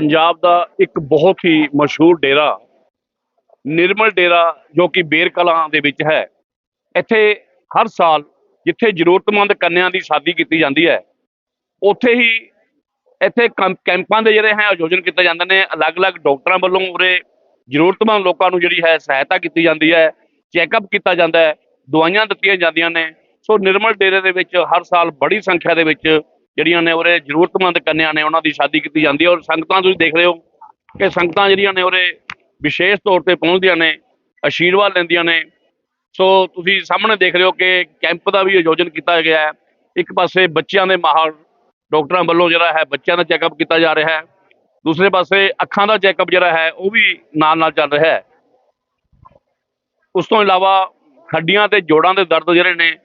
ਪੰਜਾਬ ਦਾ ਇੱਕ ਬਹੁਤ ਹੀ ਮਸ਼ਹੂਰ ਡੇਰਾ, ਨਿਰਮਲ ਡੇਰਾ ਜੋ ਕਿ ਬੇਰ ਕਲਾਂ ਦੇ ਵਿੱਚ ਹੈ। ਇੱਥੇ ਹਰ ਸਾਲ ਜਿੱਥੇ ਜ਼ਰੂਰਤਮੰਦ ਕੰਨਿਆਂ ਦੀ ਸ਼ਾਦੀ ਕੀਤੀ ਜਾਂਦੀ ਹੈ, ਉੱਥੇ ਹੀ ਇੱਥੇ ਕੈਂਪਾਂ ਦੇ ਜਿਹੜੇ ਹੈ, ਆਯੋਜਨ ਕੀਤੇ ਜਾਂਦੇ ਨੇ। ਅਲੱਗ-ਅਲੱਗ ਡਾਕਟਰਾਂ ਵੱਲੋਂ ਉਰੇ ਜ਼ਰੂਰਤਮੰਦ ਲੋਕਾਂ ਨੂੰ ਜਿਹੜੀ ਹੈ, ਸਹਾਇਤਾ ਕੀਤੀ ਜਾਂਦੀ ਹੈ, ਚੈੱਕਅਪ ਕੀਤਾ ਜਾਂਦਾ ਹੈ, ਦਵਾਈਆਂ ਦਿੱਤੀਆਂ ਜਾਂਦੀਆਂ ਨੇ। ਸੋ ਨਿਰਮਲ ਡੇਰੇ ਦੇ ਵਿੱਚ ਹਰ ਸਾਲ ਬੜੀ ਸੰਖਿਆ ਦੇ ਵਿੱਚ ਜਿਹੜੀਆਂ ਨੇ ਉਰੇ ਜ਼ਰੂਰਤਮੰਦ ਕੰਨਿਆਂ ਨੇ ਉਹਨਾਂ ਦੀ ਸ਼ਾਦੀ ਕੀਤੀ ਜਾਂਦੀ ਹੈ ਔਰ ਸੰਗਤਾਂ ਤੁਸੀਂ ਦੇਖ ਰਹੇ ਹੋ ਕਿ ਸੰਗਤਾਂ ਜਿਹੜੀਆਂ ਨੇ ਉਰੇ ਵਿਸ਼ੇਸ਼ ਤੌਰ ਤੇ ਪਹੁੰਚਦੀਆਂ ਨੇ, ਆਸ਼ੀਰਵਾਦ ਲੈਂਦੀਆਂ ਨੇ। ਸੋ ਤੁਸੀਂ ਸਾਹਮਣੇ ਦੇਖ ਰਹੇ ਹੋ ਕਿ ਕੈਂਪ ਦਾ ਵੀ ਆਯੋਜਨ ਕੀਤਾ ਗਿਆ ਹੈ। ਇੱਕ ਪਾਸੇ ਬੱਚਿਆਂ ਦੇ ਮਾਹਰ ਡਾਕਟਰਾਂ ਵੱਲੋਂ ਜਿਹੜਾ ਹੈ ਬੱਚਿਆਂ ਦਾ ਚੈੱਕਅਪ ਕੀਤਾ ਜਾ ਰਿਹਾ ਹੈ। ਦੂਸਰੇ ਪਾਸੇ ਅੱਖਾਂ ਦਾ ਚੈੱਕਅਪ ਜਿਹੜਾ ਹੈ ਉਹ ਵੀ ਨਾਲ ਨਾਲ ਚੱਲ ਰਿਹਾ ਹੈ। ਉਸ ਤੋਂ ਇਲਾਵਾ ਹੱਡੀਆਂ ਤੇ ਜੋੜਾਂ ਦੇ ਦਰਦ ਜਿਹੜੇ ਨੇ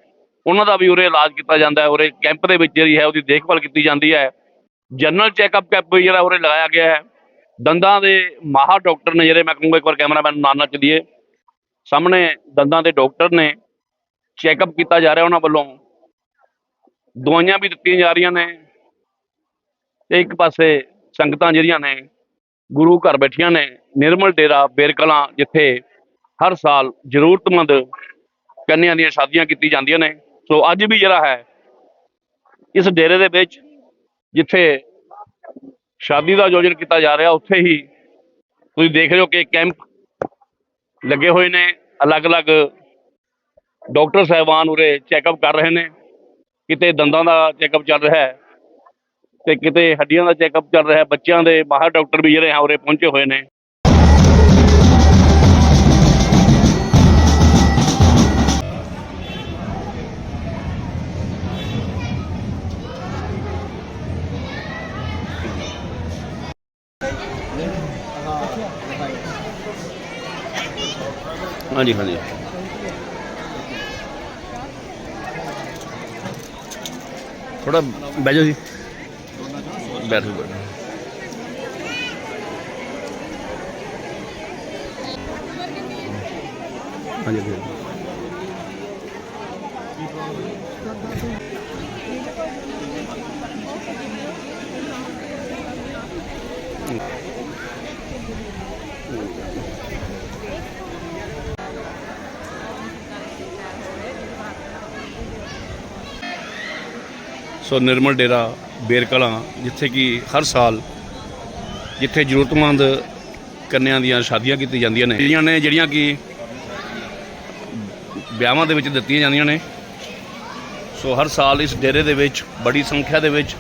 ਉਹਨਾਂ ਦਾ ਵੀ ਉਰੇ ਇਲਾਜ ਕੀਤਾ ਜਾਂਦਾ ਹੈ, ਉਰੇ ਕੈਂਪ ਦੇ ਵਿੱਚ ਜਿਹੜੀ ਹੈ ਉਹਦੀ ਦੇਖਭਾਲ ਕੀਤੀ ਜਾਂਦੀ ਹੈ। ਜਨਰਲ ਚੈੱਕਅਪ ਕੈਂਪ ਵੀ ਜਿਹੜਾ ਉਰੇ ਲਗਾਇਆ ਗਿਆ ਹੈ। ਦੰਦਾਂ ਦੇ ਮਾਹਰ ਡਾਕਟਰ ਨੇ ਜਿਹੜੇ, ਮੈਂ ਕਹੂੰਗਾ ਇੱਕ ਵਾਰ ਕੈਮਰਾਮੈਨ ਨੂੰ ਨਾਲ ਨਾਲ ਚੱਲੀਏ। ਸਾਹਮਣੇ ਦੰਦਾਂ ਦੇ ਡਾਕਟਰ ਨੇ ਚੈੱਕਅਪ ਕੀਤਾ ਜਾ ਰਿਹਾ ਉਹਨਾਂ ਵੱਲੋਂ। ਦਵਾਈਆਂ ਵੀ ਦਿੱਤੀਆਂ ਜਾ ਰਹੀਆਂ ਨੇ। ਤੇ ਇੱਕ ਪਾਸੇ ਸੰਗਤਾਂ ਜਿਹੜੀਆਂ ਨੇ, ਗੁਰੂ ਘਰ ਬੈਠੀਆਂ ਨੇ, ਨਿਰਮਲ ਡੇਰਾ, ਬੇਰਕਲਾਂ, ਜਿੱਥੇ ਹਰ ਸਾਲ ਜ਼ਰੂਰਤਮੰਦ ਕੰਨਿਆਂ ਦੀਆਂ ਸ਼ਾਦੀਆਂ ਕੀਤੀ ਜਾਂਦੀਆਂ ਨੇ। ਸੋ ਅੱਜ ਵੀ ਜਿਹੜਾ ਹੈ, ਇਸ ਡੇਰੇ ਦੇ ਵਿੱਚ ਜਿੱਥੇ ਸ਼ਾਦੀ ਦਾ ਆਯੋਜਨ ਕੀਤਾ ਜਾ ਰਿਹਾ, ਉੱਥੇ ਹੀ ਤੁਸੀਂ ਦੇਖ ਰਹੇ ਹੋ ਕਿ ਕੈਂਪ ਲੱਗੇ ਹੋਏ ਨੇ, ਅਲੱਗ-ਅਲੱਗ ਡਾਕਟਰ ਸਾਹਿਬਾਨ ਉਰੇ ਚੈੱਕਅਪ ਕਰ ਰਹੇ ਨੇ, ਕਿਤੇ ਦੰਦਾਂ ਦਾ ਚੈੱਕਅਪ ਚੱਲ ਰਿਹਾ ਹੈ ਤੇ ਕਿਤੇ ਹੱਡੀਆਂ ਦਾ ਚੈੱਕਅਪ ਚੱਲ ਰਿਹਾ ਹੈ, ਬੱਚਿਆਂ ਦੇ ਬਾਹਰ ਡਾਕਟਰ ਵੀ ਜਿਹੜੇ ਆ ਉਰੇ ਪਹੁੰਚੇ ਹੋਏ ਨੇ। ਹਾਂਜੀ ਹਾਂਜੀ। ਥੋੜਾ ਬਹਿ ਜੀ। ਬੈਠੋ ਬੈਠੋ। ਹਾਂਜੀ ਹਾਂਜੀ। ਸੋ ਨਿਰਮਲ ਡੇਰਾ ਬੇਰਕਲਾਂ, ਜਿੱਥੇ ਕਿ ਹਰ ਸਾਲ ਜਿੱਥੇ ਜ਼ਰੂਰਤਮੰਦ ਕੰਨਿਆਂ ਦੀਆਂ ਸ਼ਾਦੀਆਂ ਕੀਤੀਆਂ ਜਾਂਦੀਆਂ ਨੇ, ਜਿਹੜੀਆਂ ਨੇ, ਜਿਹੜੀਆਂ ਕਿ ਵਿਆਹਾਂ ਦੇ ਵਿੱਚ ਦਿੱਤੀਆਂ ਜਾਂਦੀਆਂ ਨੇ। ਸੋ ਹਰ ਸਾਲ ਇਸ ਡੇਰੇ ਦੇ ਵਿੱਚ ਬੜੀ ਸੰਖਿਆ ਦੇ ਵਿੱਚ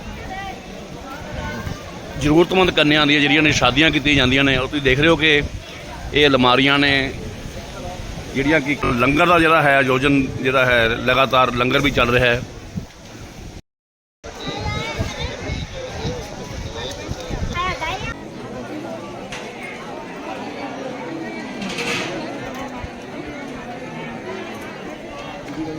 ਜ਼ਰੂਰਤਮੰਦ ਕੰਨਿਆਂ ਦੀਆਂ ਜਿਹੜੀਆਂ ਨੇ ਸ਼ਾਦੀਆਂ ਕੀਤੀਆਂ ਜਾਂਦੀਆਂ ਨੇ, ਔਰ ਤੁਸੀਂ ਦੇਖ ਰਹੇ ਹੋ ਕਿ ਇਹ ਅਲਮਾਰੀਆਂ ਨੇ, ਜਿਹੜੀਆਂ ਕਿ ਲੰਗਰ ਦਾ ਜਿਹੜਾ ਹੈ, ਆਯੋਜਨ ਜਿਹੜਾ ਹੈ, ਲਗਾਤਾਰ ਲੰਗਰ ਵੀ ਚੱਲ ਰਿਹਾ ਹੈ। ਡਾਕਟਰ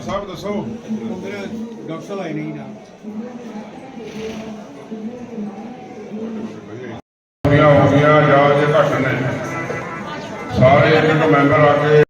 ਸਾਹਿਬ, ਦੱਸੋ। ਮੇਰਾ ਡਾਕਟਰ ਸਾਹਿਬ ਆਏ ਨਹੀਂ ਨਾ ਹੋ ਗਿਆ ਹੋ ਗਿਆ ਜਾਂ ਜੇ ਘੱਟ ਨੇ। ਸਾਰੇ ਇੱਕ ਇੱਕ ਮੈਂਬਰ ਆ ਕੇ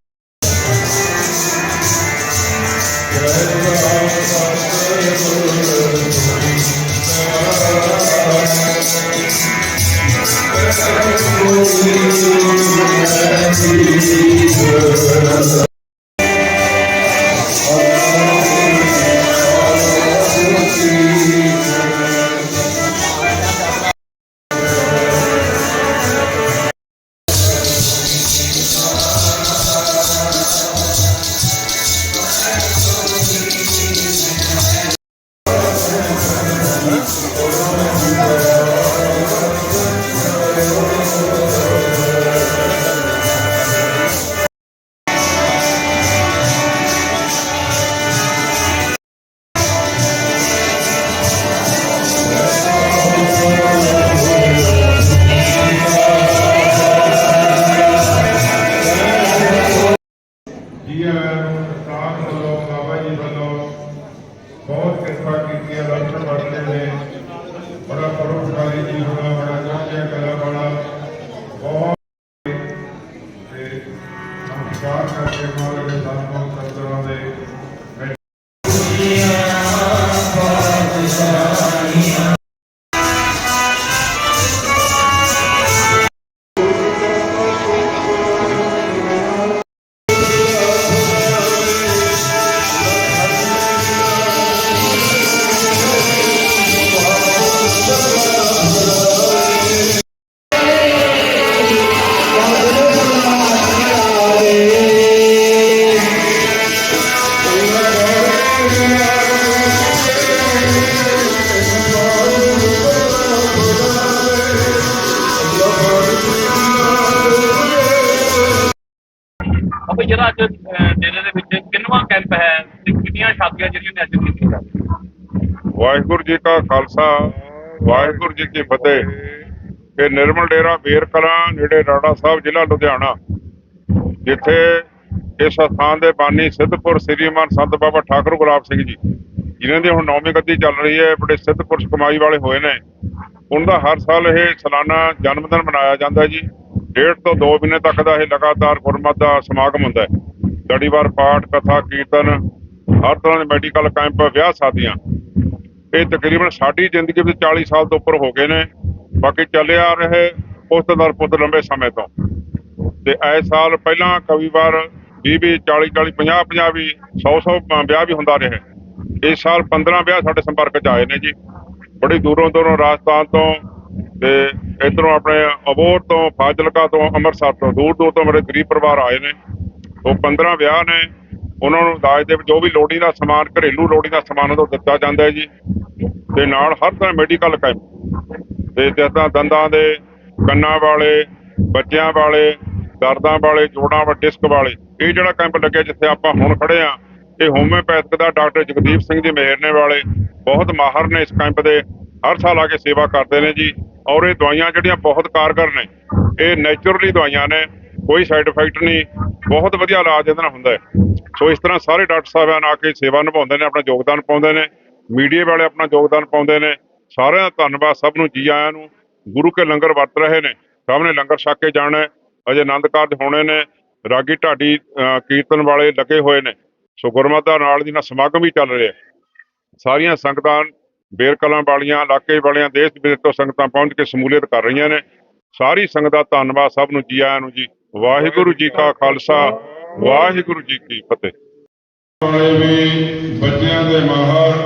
ਤੇ ਤੇ ਕਰਕੇ ਮਹਾਰਾਜ ਦੇ ਸਾਨੂੰ ਸਤਿਗੁਰਾਂ ਦੇ ਕਿੰਨੀਆਂ ਸ਼ਾਦੀਆਂ ਜਿਹੜੀਆਂ ਨੇ ਅੱਜ ਕੀਤੀਆਂ ਜਾਂਦੀਆਂ ਵਾਹਿਗੁਰੂ ਜੀ ਕਾ ਖਾਲਸਾ, ਵਾਹਿਗੁਰੂ ਜੀ ਕੀ ਫਤਿਹ। ਇਹ ਨਿਰਮਲ ਡੇਰਾ ਬੇਰ ਕਲਾਂ ਨੇੜੇ ਰਾੜਾ ਸਾਹਿਬ ਜ਼ਿਲ੍ਹਾ ਲੁਧਿਆਣਾ, ਜਿੱਥੇ ਇਸ ਸਥਾਨ ਦੇ ਬਾਨੀ ਸਿੱਧਪੁਰ ਸ੍ਰੀਮਾਨ ਸੰਤ ਬਾਬਾ ਠਾਕੁਰ ਗੁਲਾਬ ਸਿੰਘ ਜੀ, ਜਿਨ੍ਹਾਂ ਦੀ ਹੁਣ ਨੌਵੀਂ ਗੱਦੀ ਚੱਲ ਰਹੀ ਹੈ, ਬੜੇ ਸਿੱਧ ਪੁਰਸ਼ ਕਮਾਈ ਵਾਲੇ ਹੋਏ ਨੇ। ਉਹਨਾਂ ਦਾ ਹਰ ਸਾਲ ਇਹ ਸਾਲਾਨਾ ਜਨਮ ਦਿਨ ਮਨਾਇਆ ਜਾਂਦਾ ਜੀ। ਡੇਢ ਤੋਂ 2 ਮਹੀਨੇ ਤੱਕ ਦਾ ਇਹ ਲਗਾਤਾਰ ਗੁਰਮਤਿ ਦਾ ਸਮਾਗਮ ਹੁੰਦਾ ਹੈ। ਲੜੀਵਾਰ ਪਾਠ, ਕਥਾ, ਕੀਰਤਨ ਹਰ ਤਰ੍ਹਾਂ ਦੇ ਮੈਡੀਕਲ ਕੈਂਪ ਵਿਆਹ ਸ਼ਾਦੀਆਂ ਇਹ ਤਕਰੀਬਨ ਸਾਡੀ ਜ਼ਿੰਦਗੀ ਵਿੱਚ 40 ਸਾਲ ਤੋਂ ਉੱਪਰ ਹੋ ਗਏ ਨੇ। ਬਾਕੀ ਚੱਲੇ ਆ ਰਹੇ ਪੁੱਤ ਦਰ ਪੁੱਤ ਲੰਬੇ ਸਮੇਂ ਤੋਂ। ਤੇ ਐ ਸਾਲ ਪਹਿਲਾਂ ਕਵੀ ਵਾਰ 20 20 40 40 50 50 ਵੀ 100 100 ਵਿਆਹ ਵੀ ਹੁੰਦਾ ਰਿਹਾ ਇਸ ਸਾਲ 15 ਵਿਆਹ ਸਾਡੇ ਸੰਪਰਕ ਚ ਆਏ ਨੇ ਜੀ। ਬੜੀ ਦੂਰੋਂ ਦੂਰੋਂ ਰਾਜਸਥਾਨ ਤੋਂ ਤੇ ਇਧਰੋਂ ਆਪਣੇ ਅਬੋਰ ਤੋਂ, ਫਾਜ਼ਿਲਕਾ ਤੋਂ, ਅੰਮ੍ਰਿਤਸਰ ਤੋਂ, ਦੂਰ ਦੂਰ ਤੋਂ ਮੇਰੇ ਗਰੀਬ ਪਰਿਵਾਰ ਆਏ ਨੇ। ਉਹ 15 ਵਿਆਹ ਨੇ। ਉਹਨਾਂ ਨੂੰ ਦਾਜ ਦੇ ਵਿੱਚ ਜੋ ਵੀ ਲੋੜੀ ਦਾ ਸਮਾਨ, ਘਰੇਲੂ ਲੋੜੀ ਦਾ ਸਮਾਨ ਉਹ ਦਿੱਤਾ ਜਾਂਦਾ ਹੈ ਜੀ। ਤੇ ਨਾਲ ਹਰ ਤਰ੍ਹਾਂ ਮੈਡੀਕਲ ਕੈਂਪ ਤੇ ਜਿੱਦਾਂ ਦੰਦਾਂ ਦੇ, ਕੰਨਾਂ ਵਾਲੇ, ਬੱਚਿਆਂ ਵਾਲੇ, ਦਰਦਾਂ ਵਾਲੇ, ਜੋੜਾਂ ਵਾਲੇ ਡਿਸਕ ਵਾਲੇ, ਇਹ ਜਿਹੜਾ ਕੈਂਪ ਲੱਗਿਆ ਜਿੱਥੇ ਆਪਾਂ ਹੁਣ ਖੜੇ ਆ ਇਹ ਹੋਮਿਓਪੈਥਿਕ ਦਾ ਡਾਕਟਰ ਜਗਦੀਪ ਸਿੰਘ ਜੀ ਮੇਹਰਨੇ ਵਾਲੇ ਬਹੁਤ ਮਾਹਰ ਨੇ ਇਸ ਕੈਂਪ ਦੇ, ਹਰ ਸਾਲ ਆ ਕੇ ਸੇਵਾ ਕਰਦੇ ਨੇ ਜੀ। ਔਰ ਇਹ ਦਵਾਈਆਂ ਜਿਹੜੀਆਂ ਬਹੁਤ ਕਾਰਗਰ ਨੇ, ਇਹ ਨੇਚਰਲੀ ਦਵਾਈਆਂ ਨੇ, ਕੋਈ ਸਾਈਡ ਇਫੈਕਟ ਨਹੀਂ ਬਹੁਤ ਵਧੀਆ ਇਲਾਜ ਇਹਦੇ ਨਾਲ ਹੁੰਦਾ ਹੈ। ਸੋ ਇਸ ਤਰ੍ਹਾਂ ਸਾਰੇ ਡਾਕਟਰ ਸਾਹਿਬਾਨ ਆ ਕੇ ਸੇਵਾ ਨਿਭਾਉਂਦੇ ਨੇ, ਆਪਣਾ ਯੋਗਦਾਨ ਪਾਉਂਦੇ ਨੇ, ਮੀਡੀਆ ਵਾਲੇ ਆਪਣਾ ਯੋਗਦਾਨ ਪਾਉਂਦੇ ਨੇ। ਸਾਰਿਆਂ ਦਾ ਧੰਨਵਾਦ ਸਭ ਨੂੰ, ਜੀ ਆਇਆਂ ਨੂੰ। ਗੁਰੂ ਕੇ ਲੰਗਰ ਵਰਤ ਰਹੇ ਨੇ। ਸਭ ਨੇ ਲੰਗਰ ਛਕ ਕੇ ਜਾਣਾ ਅਜੇ ਆਨੰਦ ਕਾਰਜ ਹੋਣੇ ਨੇ। ਰਾਗੀ ਢਾਡੀ ਕੀਰਤਨ ਵਾਲੇ ਲੱਗੇ ਹੋਏ ਨੇ। ਸੋ ਗੁਰਮਤਿ ਨਾਲ ਦੀ ਨਾਲ ਸਮਾਗਮ ਵੀ ਚੱਲ ਰਿਹਾ ਸਾਰੀਆਂ ਸੰਗਤਾਂ ਬੇਰ ਕਲਾਂ ਵਾਲੀਆਂ, ਇਲਾਕੇ ਵਾਲੀਆਂ, ਦੇਸ਼ ਵਿਦੇਸ਼ ਤੋਂ ਸੰਗਤਾਂ ਪਹੁੰਚ ਕੇ ਸਮੂਲੀਅਤ ਕਰ ਰਹੀਆਂ ਨੇ। ਸਾਰੀ ਸੰਗਤ ਦਾ ਧੰਨਵਾਦ ਸਭ ਨੂੰ, ਜੀ ਆਇਆਂ ਨੂੰ ਜੀ। ਵਾਹਿਗੁਰੂ ਜੀ ਕਾ ਖਾਲਸਾ ਵਾਹਿਗੁਰੂ ਜੀ ਕੀ ਫਤਿਹ। ਵਾਲੇ ਵੀ ਬੱਚਿਆਂ ਦੇ ਮਾਹਰ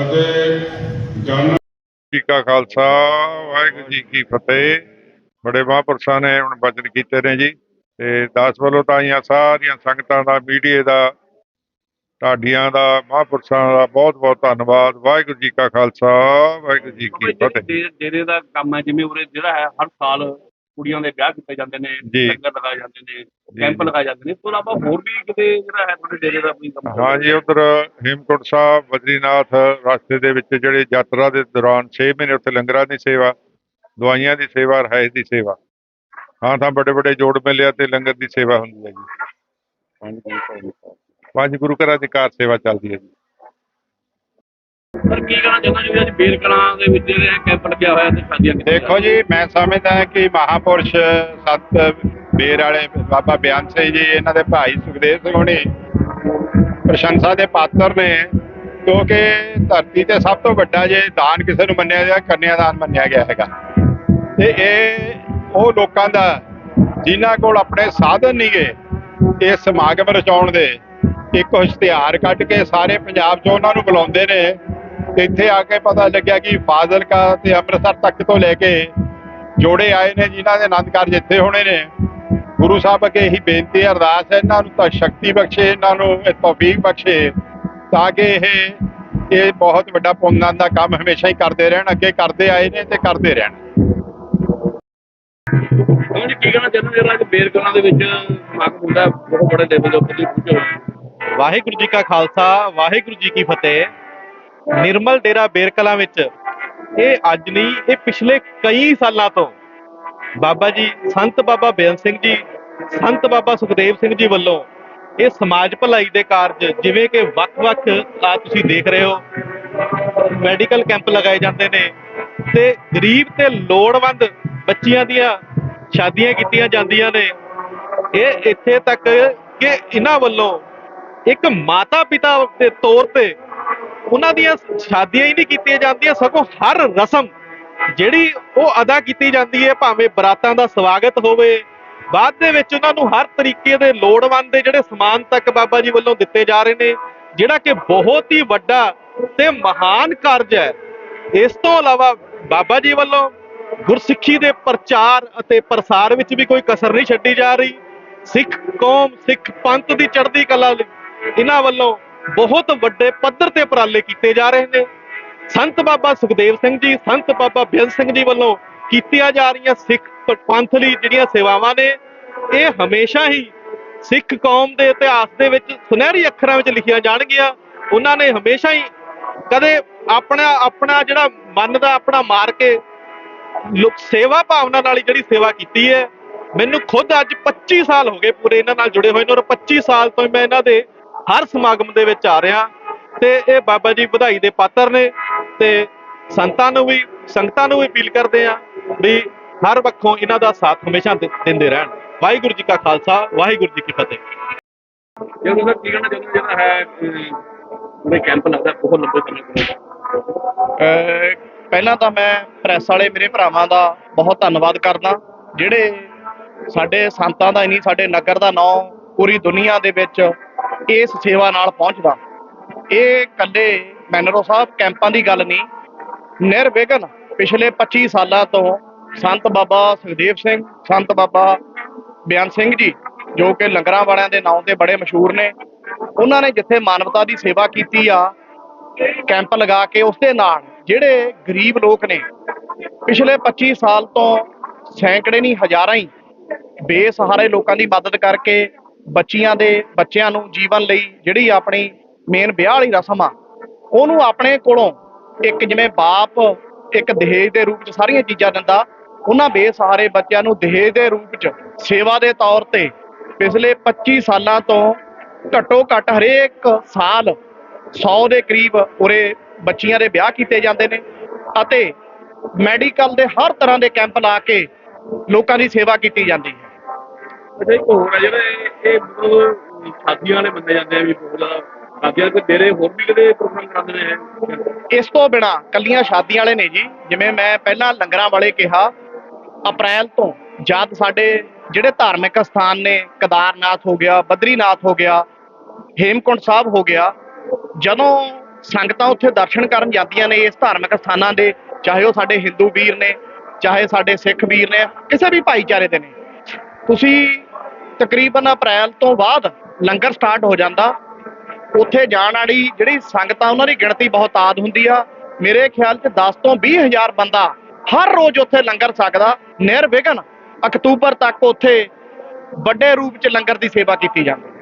ਅਤੇ ਜਨ ਜੀ ਕਾ ਖਾਲਸਾ ਵਾਹਿਗੁਰੂ ਜੀ ਕੀ ਫਤਿਹ। ਬੜੇ ਮਹਾਂਪੁਰਸ਼ਾਂ ਨੇ ਹੁਣ ਬਚਨ ਕੀਤੇ ਨੇ ਜੀ। ਤੇ ਦਾਸ ਵੱਲੋਂ ਤਾਂ ਆਈਆਂ ਸਾਰੀਆਂ ਸੰਗਤਾਂ ਦਾ ਮੀਡੀਆ ਦਾ ਢਾਡੀਆਂ ਦਾ ਮਹਾਂਪੁਰਸ਼ਾਂ ਦਾ ਬਹੁਤ ਬਹੁਤ ਧੰਨਵਾਦ। ਵਾਹਿਗੁਰੂ ਜੀ ਕਾ ਖਾਲਸਾ ਵਾਹਿਗੁਰੂ ਜੀ ਕੀ ਫਤਿਹ। ਡੇਰੇ ਦਾ ਕੰਮ ਹੈ ਜਿਵੇਂ ਉਰੇ ਜਿਹੜਾ ਹੈ ਹਰ ਸਾਲ ਕੁੜੀਆਂ ਦੇ ਵਿਆਹ ਕੀਤੇ ਜਾਂਦੇ ਨੇ ਲੰਗਰ ਲਗਾਏ ਜਾਂਦੇ ਨੇ ਕੈਂਪ ਲਗਾਏ ਜਾਂਦੇ ਨੇ ਤੋਂ ਇਲਾਵਾ ਹੋਰ ਵੀ ਕਿਤੇ ਜਿਹੜਾ ਹੈ ਤੁਹਾਡੇ ਡੇਰੇ ਦਾ ਕੋਈ ਕੰਮ ਹਾਂ ਜੀ ਉਧਰ ਹੇਮਕੁੰਟ ਸਾਹਿਬ ਬਦਰੀਨਾਥ ਰਸਤੇ ਦੇ ਵਿੱਚ ਜਿਹੜੇ ਯਾਤਰਾ ਦੇ ਦੌਰਾਨ 6 ਮਹੀਨੇ ਉੱਥੇ ਲੰਗਰਾਂ ਦੀ ਸੇਵਾ ਦਵਾਈਆਂ ਦੀ ਸੇਵਾ ਰਹਾਇਸ਼ ਦੀ ਸੇਵਾ। ਹਾਂ ਤਾਂ ਵੱਡੇ ਵੱਡੇ ਜੋੜ ਮਿਲਿਆ ਤੇ ਲੰਗਰ ਦੀ ਸੇਵਾ ਹੁੰਦੀ ਹੈ ਜੀ। ਪੰਜ ਗੁਰੂ ਘਰਾਂ ਦੀ ਕਾਰ ਸੇਵਾ ਚੱਲਦੀ ਹੈ ਜੀ। ਸਰ ਕੀ ਕਹਿਣਾ ਚਾਹੁੰਦਾ ਜੀ ਅੱਜ ਬੇਰ ਕਲਾਂ ਦੇ ਵਿੱਚ ਜਿਹੜੇ ਕੈਂਪ ਲੱਗਿਆ ਹੋਇਆ ਤੇ ਕੀਤੀਆਂ ਦੇਖੋ ਜੀ ਮੈਂ ਸਮਝਦਾ ਕਿ ਮਹਾਪੁਰਸ਼ ਸਤ ਬੇਰ ਵਾਲੇ ਬਾਬਾ ਬਿਆਨ ਸਿੰਘ ਜੀ ਇਹਨਾਂ ਦੇ ਭਾਈ ਸੁਖਦੇਵ ਸਿੰਘ ਹੁਣੀ ਪ੍ਰਸ਼ੰਸਾ ਦੇ ਪਾਤਰ ਨੇ ਕਿਉਂਕਿ ਧਰਤੀ ਤੇ ਸਭ ਤੋਂ ਵੱਡਾ ਜੇ ਦਾਨ ਕਿਸੇ ਨੂੰ ਮੰਨਿਆ ਗਿਆ ਕੰਨਿਆਦਾਨ ਮੰਨਿਆ ਗਿਆ ਹੈਗਾ। ਤੇ ਇਹ ਉਹ ਲੋਕਾਂ ਦਾ ਜਿਨ੍ਹਾਂ ਕੋਲ ਆਪਣੇ ਸਾਧਨ ਨਹੀਂਗੇ ਇਹ ਸਮਾਗਮ ਰਚਾਉਣ ਦੇ ਇੱਕ ਇਸ਼ਤਿਹਾਰ ਕੱਢ ਕੇ ਸਾਰੇ ਪੰਜਾਬ 'ਚ ਉਹਨਾਂ ਨੂੰ ਬੁਲਾਉਂਦੇ ਨੇ। ਤੇ ਇੱਥੇ ਆ ਕੇ ਪਤਾ ਲੱਗਿਆ ਕਿ ਫਾਜ਼ਿਲਕਾ ਤੇ ਅੰਮ੍ਰਿਤਸਰ ਤੱਕ ਤੋਂ ਲੈ ਕੇ ਜੋੜੇ ਆਏ ਨੇ ਜਿਨ੍ਹਾਂ ਦੇ ਆਨੰਦ ਕਾਰਜ ਇੱਥੇ ਹੋਣੇ ਨੇ। ਗੁਰੂ ਸਾਹਿਬ ਅੱਗੇ ਇਹੀ ਬੇਨਤੀ ਹੈ ਅਰਦਾਸ ਹੈ ਇਹਨਾਂ ਨੂੰ ਤਾਂ ਸ਼ਕਤੀ ਬਖਸ਼ੇ ਇਹਨਾਂ ਨੂੰ ਇਹ ਤੌਫੀਕ ਬਖਸ਼ੇ ਤਾਂ ਕਿ ਇਹ ਇਹ ਬਹੁਤ ਵੱਡਾ ਪੁੰਨਾਂ ਦਾ ਕੰਮ ਹਮੇਸ਼ਾ ਹੀ ਕਰਦੇ ਰਹਿਣ ਅੱਗੇ ਕਰਦੇ ਆਏ ਨੇ ਤੇ ਕਰਦੇ ਰਹਿਣ। ਹੁਣ ਜੀ ਕੀ ਕਹਿਣਾ ਚਾਹੁੰਦੇ ਜਿਹੜਾ ਅੱਜ ਬੇਰ ਕਲਾਂ ਦੇ ਵਿੱਚ ਸਮਾਗਮ ਹੁੰਦਾ ਹੈ, ਬਹੁਤ ਬੜੇ ਲੈਵਲ ਦੇ ਉੱਤੇ ਤੁਸੀਂ ਪਹੁੰਚੇ ਹੋ। ਵਾਹਿਗੁਰੂ ਜੀ ਕਾ ਖਾਲਸਾ ਵਾਹਿਗੁਰੂ ਜੀ ਕੀ ਫਤਿਹ। ਨਿਰਮਲ ਡੇਰਾ ਬੇਰਕਲਾਂ ਵਿੱਚ। ਇਹ ਅੱਜ ਨਹੀਂ, ਇਹ ਪਿਛਲੇ ਕਈ ਸਾਲਾਂ ਤੋਂ ਬਾਬਾ ਜੀ, ਸੰਤ ਬਾਬਾ ਬੇਅੰਤ ਸਿੰਘ ਜੀ, ਸੰਤ ਬਾਬਾ ਸੁਖਦੇਵ ਸਿੰਘ ਜੀ ਵੱਲੋਂ ਇਹ ਸਮਾਜ ਭਲਾਈ ਦੇ ਕਾਰਜ ਜਿਵੇਂ ਕਿ ਵੱਖ-ਵੱਖ ਆ ਤੁਸੀਂ ਦੇਖ ਰਹੇ ਹੋ, ਮੈਡੀਕਲ ਕੈਂਪ ਲਗਾਏ ਜਾਂਦੇ ਨੇ ਤੇ ਗਰੀਬ ਤੇ ਲੋੜਵੰਦ ਬੱਚੀਆਂ ਦੀਆਂ ਸ਼ਾਦੀਆਂ ਕੀਤੀਆਂ ਜਾਂਦੀਆਂ ਨੇ। ਇਹ ਇੱਥੇ ਤੱਕ ਕਿ ਇਹਨਾਂ ਵੱਲੋਂ ਇੱਕ ਮਾਤਾ ਪਿਤਾ ਦੇ ਤੌਰ ਤੇ ਉਹਨਾਂ ਦੀਆਂ ਸ਼ਾਦੀਆਂ ਹੀ ਨਹੀਂ ਕੀਤੀਆਂ ਜਾਂਦੀਆਂ, ਸਗੋਂ ਹਰ ਰਸਮ ਜਿਹੜੀ ਉਹ ਅਦਾ ਕੀਤੀ ਜਾਂਦੀ ਹੈ, ਭਾਵੇਂ ਬਰਾਤਾਂ ਦਾ ਸਵਾਗਤ ਹੋਵੇ, ਬਾਅਦ ਦੇ ਵਿੱਚ ਉਹਨਾਂ ਨੂੰ ਹਰ ਤਰੀਕੇ ਦੇ ਲੋੜਵੰਦ ਦੇ ਜਿਹੜੇ ਸਮਾਨ ਤੱਕ ਬਾਬਾ ਜੀ ਵੱਲੋਂ ਦਿੱਤੇ ਜਾ ਰਹੇ ਨੇ, ਜਿਹੜਾ ਕਿ ਬਹੁਤ ਹੀ ਵੱਡਾ ਤੇ ਮਹਾਨ ਕਾਰਜ ਹੈ। ਇਸ ਤੋਂ ਇਲਾਵਾ ਬਾਬਾ ਜੀ ਵੱਲੋਂ ਗੁਰਸਿੱਖੀ ਦੇ ਪ੍ਰਚਾਰ ਅਤੇ ਪ੍ਰਸਾਰ ਵਿੱਚ ਵੀ ਕੋਈ ਕਸਰ ਨਹੀਂ ਛੱਡੀ ਜਾ ਰਹੀ। ਸਿੱਖ ਕੌਮ, ਸਿੱਖ ਪੰਥ ਦੀ ਚੜ੍ਹਦੀ ਕਲਾ ਲਈ ਇਹਨਾਂ ਵੱਲੋਂ ਬਹੁਤ ਵੱਡੇ ਪੱਧਰ ਤੇ ਉਪਰਾਲੇ ਕੀਤੇ ਜਾ ਰਹੇ ਨੇ। ਸੰਤ ਬਾਬਾ ਸੁਖਦੇਵ ਸਿੰਘ ਜੀ, ਸੰਤ ਬਾਬਾ ਬੇਅੰਤ ਸਿੰਘ ਜੀ ਵੱਲੋਂ ਕੀਤੀਆਂ ਜਾ ਰਹੀਆਂ ਸਿੱਖ ਪ- ਪੰਥ ਲਈ ਜਿਹੜੀਆਂ ਸੇਵਾਵਾਂ ਨੇ, ਇਹ ਹਮੇਸ਼ਾ ਹੀ ਸਿੱਖ ਕੌਮ ਦੇ ਇਤਿਹਾਸ ਦੇ ਵਿੱਚ ਸੁਨਹਿਰੀ ਅੱਖਰਾਂ ਵਿੱਚ ਲਿਖੀਆਂ ਜਾਣਗੀਆਂ। ਉਹਨਾਂ ਨੇ ਹਮੇਸ਼ਾ ਹੀ ਕਦੇ ਆਪਣਾ ਆਪਣਾ ਜਿਹੜਾ ਮਨ ਦਾ, ਆਪਣਾ ਮਾਰ ਕੇ ਲੋਕ ਸੇਵਾ ਭਾਵਨਾ ਨਾਲ ਹੀ ਜਿਹੜੀ ਸੇਵਾ ਕੀਤੀ ਹੈ। ਮੈਨੂੰ ਖੁਦ ਅੱਜ 25 ਸਾਲ ਹੋ ਗਏ ਪੂਰੇ ਇਹਨਾਂ ਨਾਲ ਜੁੜੇ ਹੋਏ ਨੇ ਔਰ 25 ਸਾਲ ਤੋਂ ਮੈਂ ਇਹਨਾਂ ਦੇ ਹਰ ਸਮਾਗਮ ਦੇ ਵਿੱਚ ਆ ਰਿਹਾ। ਤੇ ਇਹ ਬਾਬਾ ਜੀ ਵਧਾਈ ਦੇ ਪਾਤਰ ਨੇ ਤੇ ਸੰਤਾਂ ਨੂੰ ਵੀ ਸੰਗਤਾਂ ਨੂੰ ਵੀ ਅਪੀਲ ਕਰਦੇ ਆ ਵੀ ਹਰ ਪੱਖੋਂ ਇਹਨਾਂ ਦਾ ਸਾਥ ਹਮੇਸ਼ਾ ਦਿ- ਦਿੰਦੇ ਰਹਿਣ। ਵਾਹਿਗੁਰੂ ਜੀ ਕਾ ਖਾਲਸਾ ਵਾਹਿਗੁਰੂ ਜੀ ਕੀ ਫਤਿਹ। ਜਦੋਂ ਸਰ ਕੀ ਕਹਿਣਾ ਚਾਹੁੰਦੇ ਜਿਹੜਾ ਹੈ ਉਹਦੇ ਕੈਂਪ ਲੱਗਦਾ ਬਹੁਤ ਲੰਬੇ ਸਮੇਂ ਤੋਂ ਅਹ ਪਹਿਲਾਂ ਤਾਂ ਮੈਂ ਪ੍ਰੈਸ ਵਾਲੇ ਮੇਰੇ ਭਰਾਵਾਂ ਦਾ ਬਹੁਤ ਧੰਨਵਾਦ ਕਰਦਾ ਜਿਹੜੇ ਸਾਡੇ ਸੰਤਾਂ ਦਾ ਹੀ ਨਹੀਂ ਸਾਡੇ ਨਗਰ ਦਾ ਨਾਂ ਪੂਰੀ ਦੁਨੀਆ ਦੇ ਵਿੱਚ ਇਸ ਸੇਵਾ ਨਾਲ ਪਹੁੰਚਦਾ। ਇਹ ਕੱਲੇ ਮੈਨਰੋ ਸਾਹਿਬ ਕੈਂਪਾਂ ਦੀ ਗੱਲ ਨਹੀਂ। ਨਿਰਵਿਘਨ ਪਿਛਲੇ 25 ਸਾਲਾਂ ਤੋਂ ਸੰਤ ਬਾਬਾ ਸੁਖਦੇਵ ਸਿੰਘ, ਸੰਤ ਬਾਬਾ ਬਿਆਨ ਸਿੰਘ ਜੀ, ਜੋ ਕਿ ਲੰਗਰਾਂ ਵਾਲਿਆਂ ਦੇ ਨਾਂ ਤੇ ਬੜੇ ਮਸ਼ਹੂਰ ਨੇ, ਉਹਨਾਂ ਨੇ ਜਿੱਥੇ ਮਾਨਵਤਾ ਦੀ ਸੇਵਾ ਕੀਤੀ ਆ, ਕੈਂਪ ਲਗਾ ਕੇ ਉਸ ਦੇ ਨਾਲ ਜਿਹੜੇ ਗਰੀਬ ਲੋਕ ਨੇ, ਪਿਛਲੇ 25 ਸਾਲ ਤੋਂ ਸੈਂਕੜੇ ਨਹੀਂ, ਹਜ਼ਾਰਾਂ ਹੀ ਬੇਸਹਾਰੇ ਲੋਕਾਂ ਦੀ ਮਦਦ ਕਰਕੇ ਬੱਚੀਆਂ ਦੇ ਬੱਚਿਆਂ ਨੂੰ ਜੀਵਨ ਲਈ ਜਿਹੜੀ ਆਪਣੀ ਮੇਨ ਵਿਆਹ ਵਾਲੀ ਰਸਮ ਆ, ਉਹਨੂੰ ਆਪਣੇ ਕੋਲੋਂ ਇੱਕ ਜਿਵੇਂ ਬਾਪ, ਇੱਕ ਦਹੇਜ ਦੇ ਰੂਪ ਚ ਸਾਰੀਆਂ ਚੀਜ਼ਾਂ ਦਿੰਦਾ, ਉਹਨਾਂ ਬੇਸਹਾਰੇ ਬੱਚਿਆਂ ਨੂੰ ਦਹੇਜ ਦੇ ਰੂਪ ਚ ਸੇਵਾ ਦੇ ਤੌਰ ਤੇ ਪਿਛਲੇ 25 ਸਾਲਾਂ ਤੋਂ ਘੱਟੋ ਘੱਟ ਹਰੇਕ ਸਾਲ 100 ਦੇ ਕਰੀਬ ਉਰੇ ਬੱਚੀਆਂ ਦੇ ਵਿਆਹ ਕੀਤੇ ਜਾਂਦੇ ਨੇ ਅਤੇ ਮੈਡੀਕਲ ਦੇ ਹਰ ਤਰ੍ਹਾਂ ਦੇ ਕੈਂਪ ਲਾ ਕੇ ਲੋਕਾਂ ਦੀ ਸੇਵਾ ਕੀਤੀ ਜਾਂਦੀ ਹੈ। ਅੱਛਾ, ਇੱਕ ਹੋਰ ਹੈ ਜਿਹੜਾ ਇਹ- ਮਤਲਬ ਸ਼ਾਦੀਆਂ ਵਾਲੇ ਬੰਦੇ ਜਾਂਦੇ ਆ ਵੀ ਬਹੁਤ ਜ਼ਿਆਦਾ ਸ਼ਾਦੀਆਂ ਦੇ ਡੇਰੇ ਹੋਰ ਵੀ ਕਿਤੇ ਪ੍ਰੋਗਰਾਮ ਕਰਾਉਂਦੇ ਨੇ। ਇਸ ਤੋਂ ਬਿਨਾ ਕੱਲੀਆਂ ਸ਼ਾਦੀਆਂ ਵਾਲੇ ਨੇ ਜੀ, ਜਿਵੇਂ ਮੈਂ ਪਹਿਲਾਂ ਲੰਗਰਾਂ ਵਾਲੇ ਕਿਹਾ, ਅਪ੍ਰੈਲ ਤੋਂ ਜਦ ਸਾਡੇ ਜਿਹੜੇ ਧਾਰਮਿਕ ਸਥਾਨ ਨੇ, ਕਦਾਰਨਾਥ ਹੋ ਗਿਆ, ਬਦਰੀਨਾਥ ਹੋ ਗਿਆ, ਹੇਮਕੁੰਟ ਸਾਹਿਬ ਹੋ ਗਿਆ, ਜਦੋਂ ਸੰਗਤਾਂ ਉੱਥੇ ਦਰਸ਼ਨ ਕਰਨ ਜਾਂਦੀਆਂ ਨੇ ਇਸ ਧਾਰਮਿਕ ਸਥਾਨਾਂ ਦੇ, ਚਾਹੇ ਉਹ ਸਾਡੇ ਹਿੰਦੂ ਵੀਰ ਨੇ, ਚਾਹੇ ਸਾਡੇ ਸਿੱਖ ਵੀਰ ਨੇ, ਕਿਸੇ ਵੀ ਭਾਈਚਾਰੇ ਦੇ ਨੇ। ਤੁਸੀਂ ਤਕਰੀਬਨ ਅਪ੍ਰੈਲ ਤੋਂ ਬਾਅਦ ਲੰਗਰ ਸਟਾਰਟ ਹੋ ਜਾਂਦਾ। ਉੱਥੇ ਜਾਣ ਵਾਲੀ ਜਿਹੜੀ ਸੰਗਤਾਂ, ਉਹਨਾਂ ਦੀ ਗਿਣਤੀ ਬਹੁਤ ਆਦ ਹੁੰਦੀ ਆ। ਮੇਰੇ ਖਿਆਲ 'ਚ 10 ਤੋਂ 20 ਹਜ਼ਾਰ ਬੰਦਾ ਹਰ ਰੋਜ਼ ਉੱਥੇ ਲੰਗਰ ਸਕਦਾ ਨਿਰਵਿਘਨ ਅਕਤੂਬਰ ਤੱਕ ਉੱਥੇ ਵੱਡੇ ਰੂਪ 'ਚ ਲੰਗਰ ਦੀ ਸੇਵਾ ਕੀਤੀ ਜਾਂਦੀ